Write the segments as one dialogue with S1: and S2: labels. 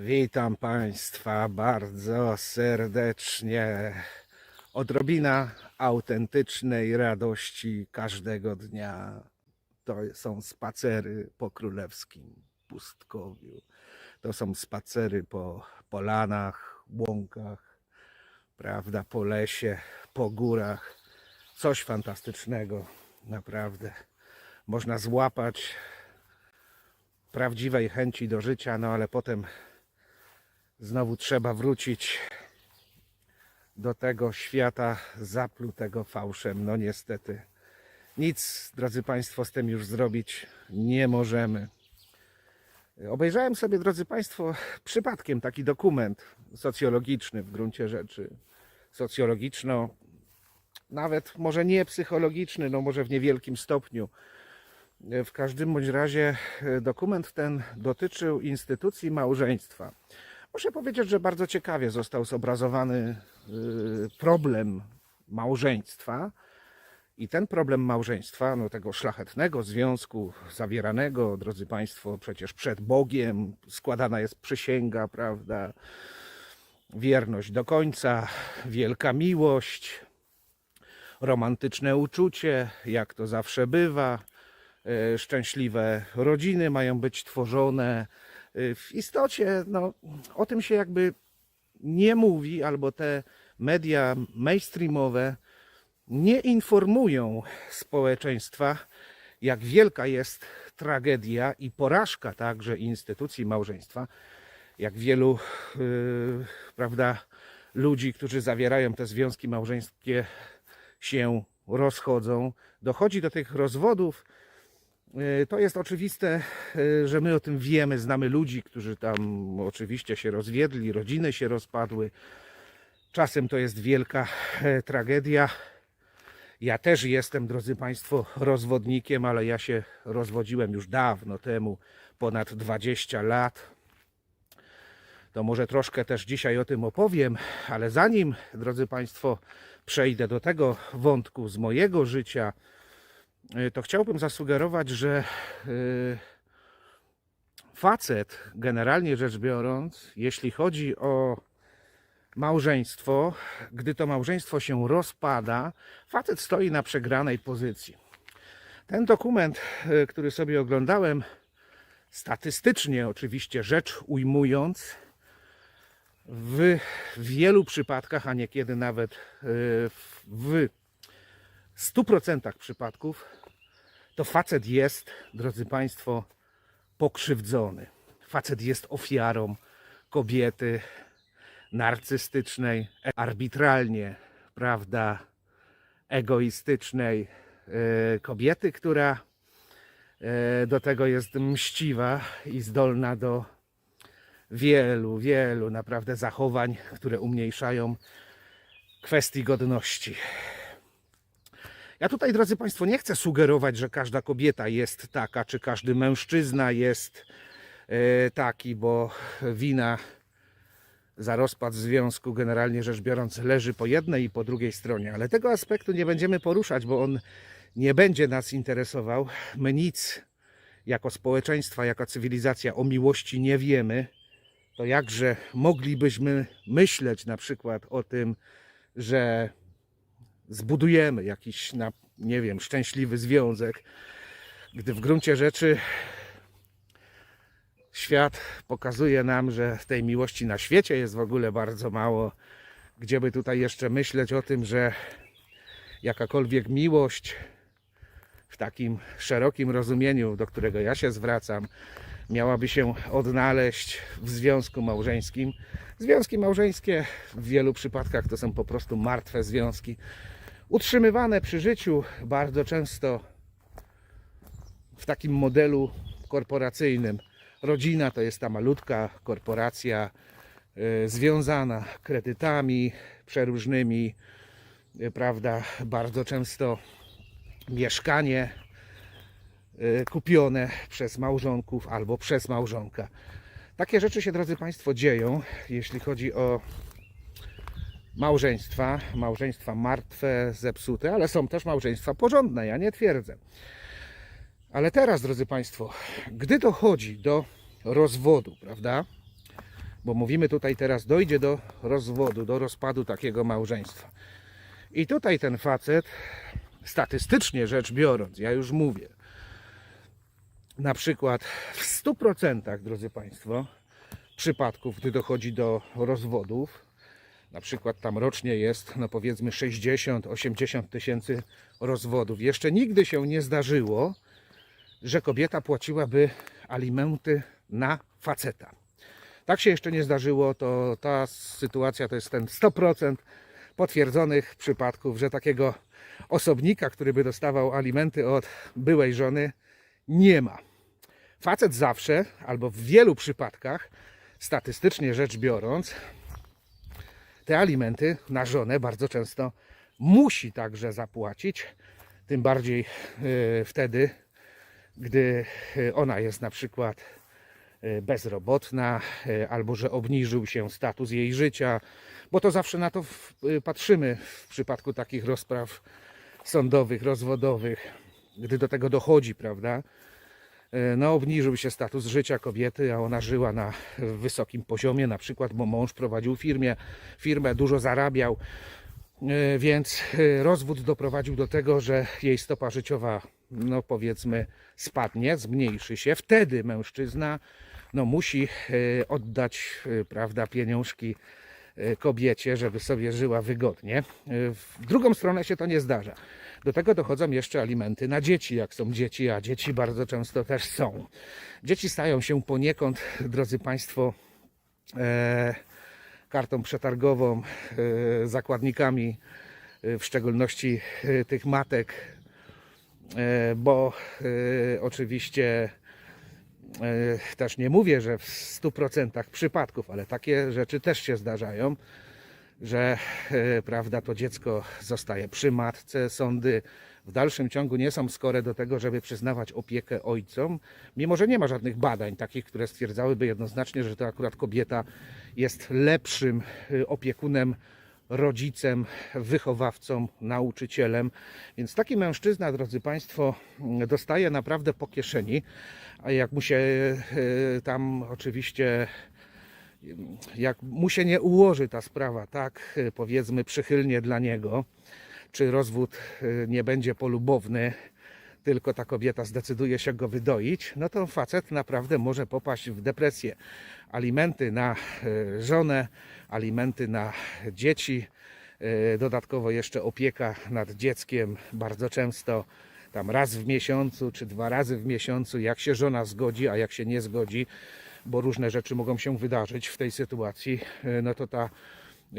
S1: Witam Państwa bardzo serdecznie. Odrobina autentycznej radości każdego dnia. To są spacery po królewskim pustkowiu. To są spacery po polanach, łąkach, prawda, po lesie, po górach. Coś fantastycznego, naprawdę. Można złapać prawdziwej chęci do życia, no ale potem znowu trzeba wrócić do tego świata zaplutego fałszem. No niestety, nic, drodzy Państwo, z tym już zrobić nie możemy. Obejrzałem sobie, drodzy Państwo, przypadkiem taki dokument socjologiczny w gruncie rzeczy. Socjologiczno, nawet może nie psychologiczny, no może w niewielkim stopniu. W każdym bądź razie dokument ten dotyczył instytucji małżeństwa. Muszę powiedzieć, że bardzo ciekawie został zobrazowany y, problem małżeństwa. I ten problem małżeństwa, no tego szlachetnego związku zawieranego, drodzy Państwo, przecież przed Bogiem składana jest przysięga, prawda? Wierność do końca, wielka miłość, romantyczne uczucie, jak to zawsze bywa. e, Szczęśliwe rodziny mają być tworzone. E, W istocie, no, o tym się jakby nie mówi, albo te media mainstreamowe nie informują społeczeństwa, jak wielka jest tragedia i porażka także instytucji małżeństwa, jak wielu, yy, prawda, ludzi, którzy zawierają te związki małżeńskie, się rozchodzą. Dochodzi do tych rozwodów. Yy, To jest oczywiste, yy, że my o tym wiemy. Znamy ludzi, którzy tam oczywiście się rozwiedli, rodziny się rozpadły. Czasem to jest wielka e, tragedia. Ja też jestem, drodzy Państwo, rozwodnikiem, ale ja się rozwodziłem już dawno temu, ponad 20 lat. To może troszkę też dzisiaj o tym opowiem, ale zanim, drodzy Państwo, przejdę do tego wątku z mojego życia, to chciałbym zasugerować, że y, facet, generalnie rzecz biorąc, jeśli chodzi o małżeństwo, gdy to małżeństwo się rozpada, facet stoi na przegranej pozycji. Ten dokument, y, który sobie oglądałem, statystycznie oczywiście rzecz ujmując, w wielu przypadkach, a niekiedy nawet w 100% przypadków, to facet jest, drodzy Państwo, pokrzywdzony. Facet jest ofiarą kobiety narcystycznej, arbitralnie, prawda, egoistycznej e, kobiety, która e, do tego jest mściwa i zdolna do wielu, wielu naprawdę zachowań, które umniejszają kwestii godności. Ja tutaj, drodzy Państwo, nie chcę sugerować, że każda kobieta jest taka, czy każdy mężczyzna jest e, taki, bo wina za rozpad związku, generalnie rzecz biorąc, leży po jednej i po drugiej stronie. Ale tego aspektu nie będziemy poruszać, bo on nie będzie nas interesował. My nic jako społeczeństwa, jako cywilizacja o miłości nie wiemy. To jakże moglibyśmy myśleć na przykład o tym, że zbudujemy jakiś, na, nie wiem, szczęśliwy związek, gdy w gruncie rzeczy świat pokazuje nam, że tej miłości na świecie jest w ogóle bardzo mało. Gdzie by tutaj jeszcze myśleć o tym, że jakakolwiek miłość w takim szerokim rozumieniu, do którego ja się zwracam, miałaby się odnaleźć w związku małżeńskim. Związki małżeńskie w wielu przypadkach to są po prostu martwe związki, utrzymywane przy życiu bardzo często w takim modelu korporacyjnym. Rodzina to jest ta malutka korporacja y, związana kredytami przeróżnymi, y, prawda? Bardzo często mieszkanie y, kupione przez małżonków albo przez małżonka. Takie rzeczy się, drodzy Państwo, dzieją, jeśli chodzi o małżeństwa, małżeństwa martwe, zepsute, ale są też małżeństwa porządne, ja nie twierdzę. Ale teraz, drodzy Państwo, gdy dochodzi do rozwodu, prawda? Bo mówimy tutaj teraz, dojdzie do rozwodu, do rozpadu takiego małżeństwa. I tutaj ten facet, statystycznie rzecz biorąc, ja już mówię, na przykład w 100%, drodzy Państwo, przypadków, gdy dochodzi do rozwodów, na przykład tam rocznie jest, no powiedzmy 60-80 tysięcy rozwodów. Jeszcze nigdy się nie zdarzyło, że kobieta płaciłaby alimenty na faceta. Tak się jeszcze nie zdarzyło, to ta sytuacja to jest ten 100% potwierdzonych przypadków, że takiego osobnika, który by dostawał alimenty od byłej żony, nie ma. Facet zawsze, albo w wielu przypadkach, statystycznie rzecz biorąc, te alimenty na żonę bardzo często musi także zapłacić, tym bardziej e, wtedy, gdy e, ona jest na przykład e, bezrobotna, albo że obniżył się status jej życia, bo to zawsze na to patrzymy w przypadku takich rozpraw sądowych, rozwodowych, gdy do tego dochodzi, prawda? E, No, obniżył się status życia kobiety, a ona żyła na wysokim poziomie, na przykład, bo mąż prowadził firmę, firmę dużo zarabiał, E, więc e, rozwód doprowadził do tego, że jej stopa życiowa, no powiedzmy, spadnie, zmniejszy się. Wtedy mężczyzna no, musi oddać, prawda, pieniążki kobiecie, żeby sobie żyła wygodnie. E, W drugą stronę się to nie zdarza. Do tego dochodzą jeszcze alimenty na dzieci, jak są dzieci, a dzieci bardzo często też są. Dzieci stają się poniekąd, drodzy Państwo, e, kartą przetargową, e, zakładnikami, e, w szczególności e, tych matek, e, bo e, oczywiście e, też nie mówię, że w 100% przypadków, ale takie rzeczy też się zdarzają, że e, prawda, to dziecko zostaje przy matce. Sądy w dalszym ciągu nie są skore do tego, żeby przyznawać opiekę ojcom, mimo że nie ma żadnych badań takich, które stwierdzałyby jednoznacznie, że to akurat kobieta jest lepszym e, opiekunem, rodzicem, wychowawcą, nauczycielem. Więc taki mężczyzna, drodzy Państwo, mm, dostaje naprawdę po kieszeni, a jak mu się e, tam oczywiście jak mu się nie ułoży ta sprawa, tak e, powiedzmy przychylnie dla niego, czy rozwód e, nie będzie polubowny, tylko ta kobieta zdecyduje się go wydoić, no to facet naprawdę może popaść w depresję. Alimenty na e, żonę, alimenty na dzieci, e, dodatkowo jeszcze opieka nad dzieckiem bardzo często tam raz w miesiącu czy dwa razy w miesiącu, jak się żona zgodzi, a jak się nie zgodzi, bo różne rzeczy mogą się wydarzyć w tej sytuacji, e, no to ta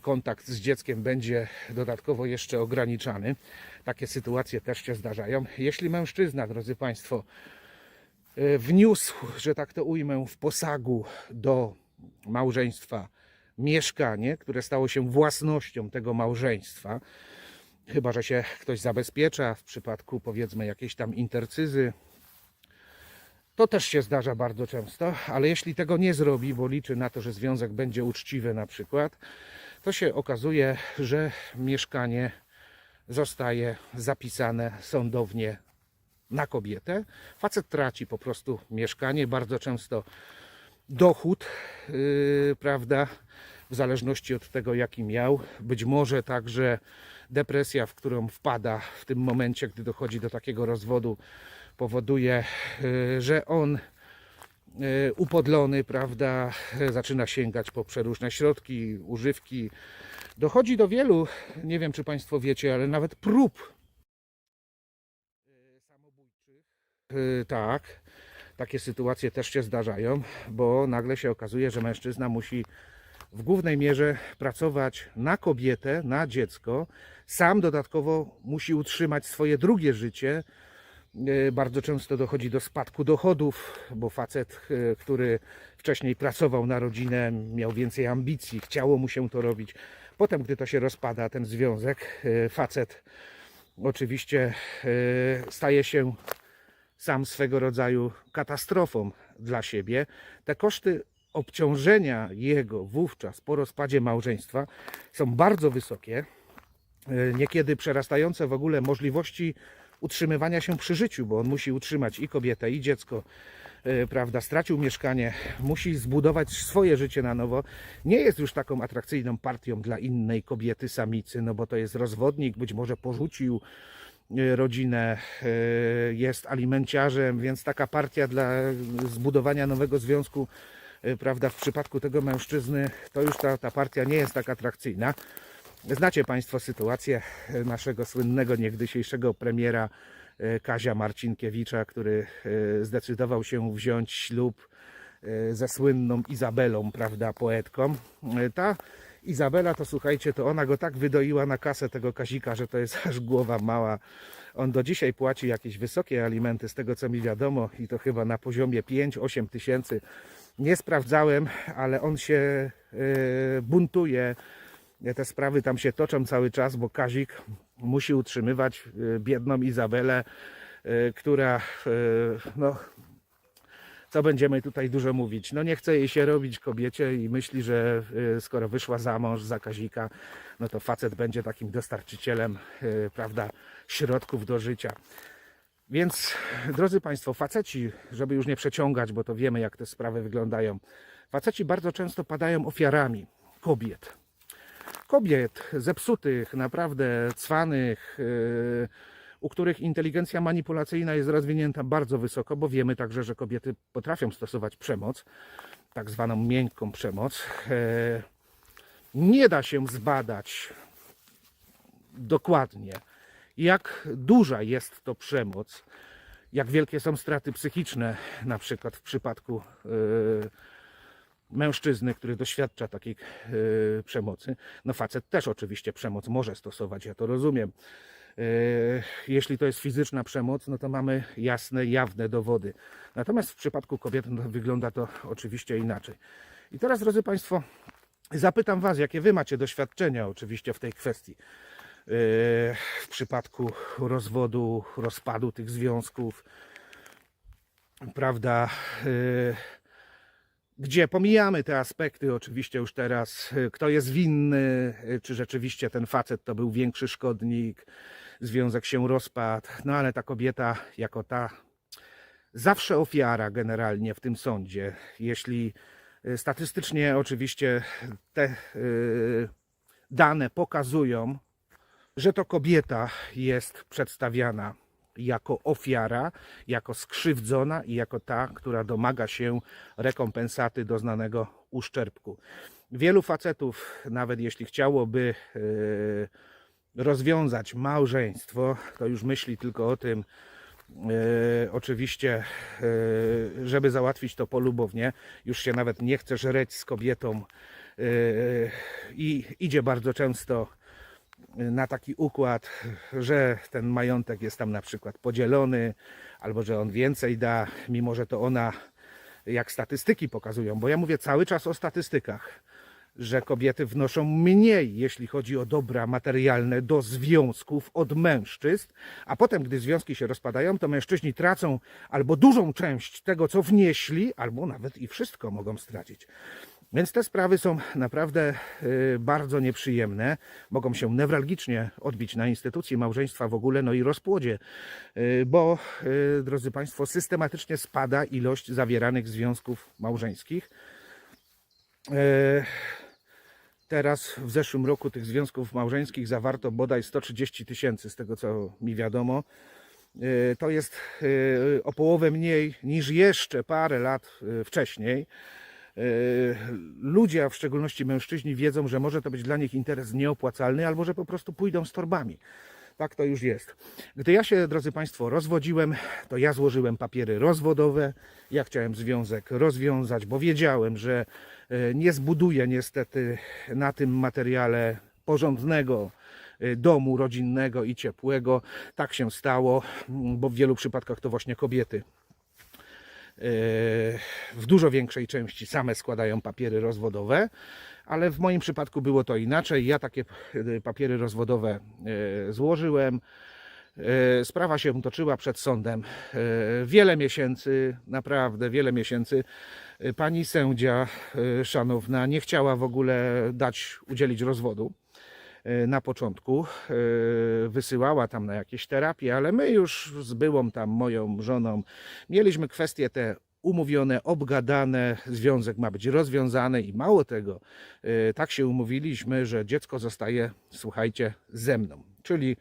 S1: kontakt z dzieckiem będzie dodatkowo jeszcze ograniczany. Takie sytuacje też się zdarzają. Jeśli mężczyzna, drodzy Państwo, e, wniósł, że tak to ujmę, w posagu do małżeństwa mieszkanie, które stało się własnością tego małżeństwa, chyba że się ktoś zabezpiecza w przypadku powiedzmy jakiejś tam intercyzy, to też się zdarza bardzo często, ale jeśli tego nie zrobi, bo liczy na to, że związek będzie uczciwy na przykład, to się okazuje, że mieszkanie zostaje zapisane sądownie na kobietę. Facet traci po prostu mieszkanie, bardzo często dochód, yy, prawda, w zależności od tego, jaki miał. Być może także depresja, w którą wpada w tym momencie, gdy dochodzi do takiego rozwodu, powoduje, yy, że on yy, upodlony, prawda, zaczyna sięgać po przeróżne środki, używki. Dochodzi do wielu, nie wiem czy Państwo wiecie, ale nawet prób samobójczych. Tak, takie sytuacje też się zdarzają, bo nagle się okazuje, że mężczyzna musi w głównej mierze pracować na kobietę, na dziecko. Sam dodatkowo musi utrzymać swoje drugie życie. E, Bardzo często dochodzi do spadku dochodów, bo facet, e, który wcześniej pracował na rodzinę, miał więcej ambicji, chciało mu się to robić. Potem, gdy to się rozpada, ten związek, e, facet oczywiście staje się sam swego rodzaju katastrofą dla siebie. Te koszty obciążenia jego wówczas po rozpadzie małżeństwa są bardzo wysokie, e, niekiedy przerastające w ogóle możliwości utrzymywania się przy życiu, bo on musi utrzymać i kobietę, i dziecko, e, prawda, stracił mieszkanie, musi zbudować swoje życie na nowo, nie jest już taką atrakcyjną partią dla innej kobiety, samicy, no bo to jest rozwodnik, być może porzucił e, rodzinę, jest alimenciarzem, więc taka partia dla zbudowania nowego związku, prawda, w przypadku tego mężczyzny, to już ta, ta partia nie jest tak atrakcyjna. Znacie Państwo sytuację e, naszego słynnego niegdysiejszego premiera e, Kazia Marcinkiewicza, który zdecydował się wziąć ślub ze słynną Izabelą, prawda, poetką. Ta Izabela, to słuchajcie, to ona go tak wydoiła na kasę tego Kazika, że to jest aż głowa mała. On do dzisiaj płaci jakieś wysokie alimenty, z tego co mi wiadomo, i to chyba na poziomie 5-8 tysięcy. Nie sprawdzałem, ale on się e, buntuje. Te sprawy tam się toczą cały czas, bo Kazik musi utrzymywać e, biedną Izabelę, e, która, no, co będziemy tutaj dużo mówić, no nie chce jej się robić kobiecie i myśli, że skoro wyszła za mąż za Kazika, no to facet będzie takim dostarczycielem, prawda, środków do życia. Więc, drodzy Państwo, faceci, żeby już nie przeciągać, bo to wiemy, jak te sprawy wyglądają, faceci bardzo często padają ofiarami kobiet. Kobiet zepsutych, naprawdę cwanych, yy, u których inteligencja manipulacyjna jest rozwinięta bardzo wysoko, bo wiemy także, że kobiety potrafią stosować przemoc, tak zwaną miękką przemoc. Yy, Nie da się zbadać dokładnie, jak duża jest to przemoc, jak wielkie są straty psychiczne, na przykład w przypadku yy, mężczyzny, który doświadcza takiej yy, przemocy. No facet też oczywiście przemoc może stosować, ja to rozumiem. Yy, Jeśli to jest fizyczna przemoc, no to mamy jasne, jawne dowody. Natomiast w przypadku kobiet no, wygląda to oczywiście inaczej. I teraz, drodzy Państwo, zapytam Was, jakie Wy macie doświadczenia oczywiście w tej kwestii. W przypadku rozwodu, rozpadu tych związków, prawda? Yy, gdzie pomijamy te aspekty oczywiście już teraz, y, kto jest winny, y, czy rzeczywiście ten facet to był większy szkodnik, związek się rozpadł, no ale ta kobieta jako ta zawsze ofiara generalnie w tym sądzie. Jeśli y, statystycznie oczywiście te y, dane pokazują, że to kobieta jest przedstawiana jako ofiara, jako skrzywdzona i jako ta, która domaga się rekompensaty doznanego uszczerbku. Wielu facetów, nawet jeśli chciałoby e, rozwiązać małżeństwo, to już myśli tylko o tym, e, oczywiście, e, żeby załatwić to polubownie. Już się nawet nie chce żreć z kobietą i idzie bardzo często na taki układ, że ten majątek jest tam na przykład podzielony, albo że on więcej da, mimo że to ona, jak statystyki pokazują, bo ja mówię cały czas o statystykach, że kobiety wnoszą mniej, jeśli chodzi o dobra materialne do związków od mężczyzn, a potem, gdy związki się rozpadają, to mężczyźni tracą albo dużą część tego, co wnieśli, albo nawet i wszystko mogą stracić. Więc te sprawy są naprawdę y, bardzo nieprzyjemne. Mogą się newralgicznie odbić na instytucji małżeństwa w ogóle, no i rozpłodzie, y, bo, y, drodzy Państwo, systematycznie spada ilość zawieranych związków małżeńskich. Teraz w zeszłym roku tych związków małżeńskich zawarto bodaj 130 tysięcy, z tego co mi wiadomo. To jest o połowę mniej niż jeszcze parę lat wcześniej. E, Ludzie, a w szczególności mężczyźni, wiedzą, że może to być dla nich interes nieopłacalny, albo że po prostu pójdą z torbami. Tak to już jest. Gdy ja się, drodzy Państwo, rozwodziłem, to ja złożyłem papiery rozwodowe. Ja chciałem związek rozwiązać, bo wiedziałem, że e, nie zbuduję niestety na tym materiale porządnego e, domu rodzinnego i ciepłego. Tak się stało, bo w wielu przypadkach to właśnie kobiety w dużo większej części same składają papiery rozwodowe, ale w moim przypadku było to inaczej. Ja takie e, papiery rozwodowe e, złożyłem. E, Sprawa się toczyła przed sądem e, wiele miesięcy, naprawdę wiele miesięcy. E, Pani sędzia e, szanowna nie chciała w ogóle dać, udzielić rozwodu e, na początku. E, Wysyłała tam na jakieś terapie, ale my już z byłą tam moją żoną mieliśmy kwestie te umówione, obgadane, związek ma być rozwiązany i mało tego, y, tak się umówiliśmy, że dziecko zostaje, słuchajcie, ze mną. Czyli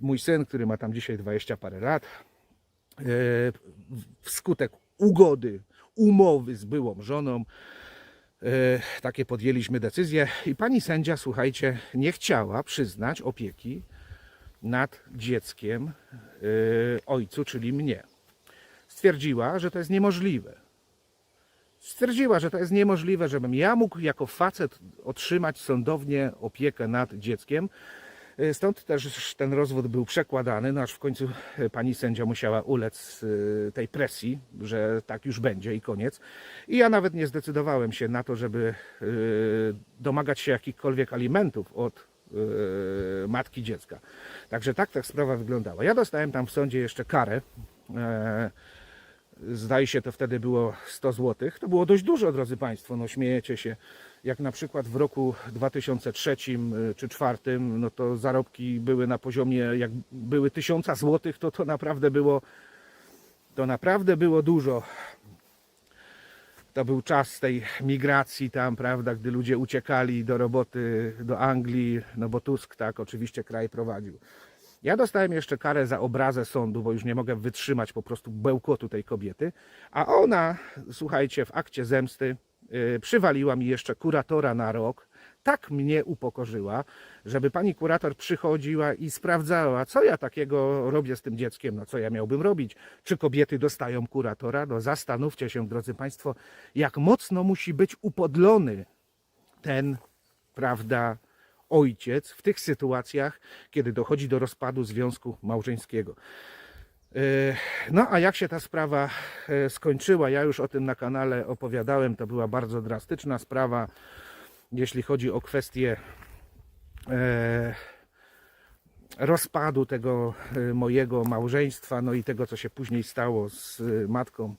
S1: mój syn, który ma tam dzisiaj 20 parę lat, wskutek ugody, umowy z byłą żoną, E, takie podjęliśmy decyzje i pani sędzia, słuchajcie, nie chciała przyznać opieki nad dzieckiem e, ojcu, czyli mnie. Stwierdziła, że to jest niemożliwe. Stwierdziła, że to jest niemożliwe, żebym ja mógł jako facet otrzymać sądownie opiekę nad dzieckiem. E, Stąd też ten rozwód był przekładany, no aż w końcu e, pani sędzia musiała ulec e, tej presji, że tak już będzie i koniec. I ja nawet nie zdecydowałem się na to, żeby domagać się jakichkolwiek alimentów od matki dziecka. Także tak ta sprawa wyglądała. Ja dostałem tam w sądzie jeszcze karę. Zdaje się, to wtedy było 100 zł. To było dość dużo, drodzy Państwo, no śmiejecie się. Jak na przykład w roku 2003 y, czy 2004, no to zarobki były na poziomie, jak były 1000 zł, to to naprawdę było, to naprawdę było dużo. To był czas tej migracji tam, prawda, gdy ludzie uciekali do roboty do Anglii, no bo Tusk tak oczywiście kraj prowadził. Ja dostałem jeszcze karę za obrazę sądu, bo już nie mogę wytrzymać po prostu bełkotu tej kobiety, a ona, słuchajcie, w akcie zemsty przywaliła mi jeszcze kuratora na rok. Tak mnie upokorzyła, żeby pani kurator przychodziła i sprawdzała, co ja takiego robię z tym dzieckiem, no co ja miałbym robić. Czy kobiety dostają kuratora? No zastanówcie się, drodzy państwo, jak mocno musi być upodlony ten, prawda, ojciec w tych sytuacjach, kiedy dochodzi do rozpadu związku małżeńskiego. E, No a jak się ta sprawa e, skończyła, ja już o tym na kanale opowiadałem, to była bardzo drastyczna sprawa, jeśli chodzi o kwestię e, rozpadu tego mojego małżeństwa, no i tego, co się później stało z matką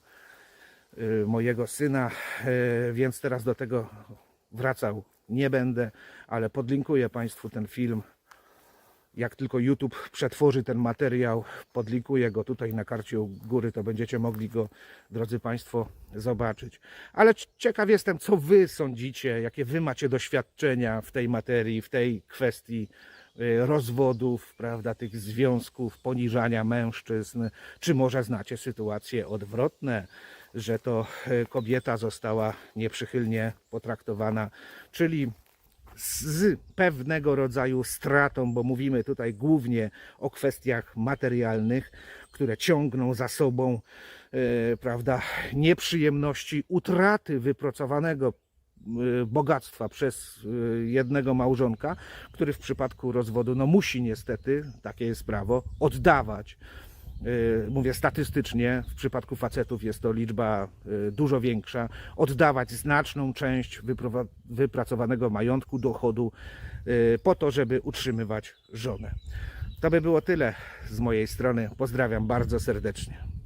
S1: mojego syna, więc teraz do tego wracał nie będę, ale podlinkuję Państwu ten film. Jak tylko YouTube przetworzy ten materiał, podlinkuję go tutaj na karcie u góry, to będziecie mogli go, drodzy Państwo, zobaczyć. Ale ciekaw jestem, co Wy sądzicie, jakie Wy macie doświadczenia w tej materii, w tej kwestii y, rozwodów, prawda, tych związków, poniżania mężczyzn, czy może znacie sytuacje odwrotne, że to y, kobieta została nieprzychylnie potraktowana, czyli z pewnego rodzaju stratą, bo mówimy tutaj głównie o kwestiach materialnych, które ciągną za sobą, e, prawda, nieprzyjemności, utraty wypracowanego e, bogactwa przez e, jednego małżonka, który w przypadku rozwodu no musi niestety, takie jest prawo, oddawać. E, Mówię statystycznie, w przypadku facetów jest to liczba e, dużo większa, oddawać znaczną część wypracowanego majątku, dochodu e, po to, żeby utrzymywać żonę. To by było tyle z mojej strony. Pozdrawiam bardzo serdecznie.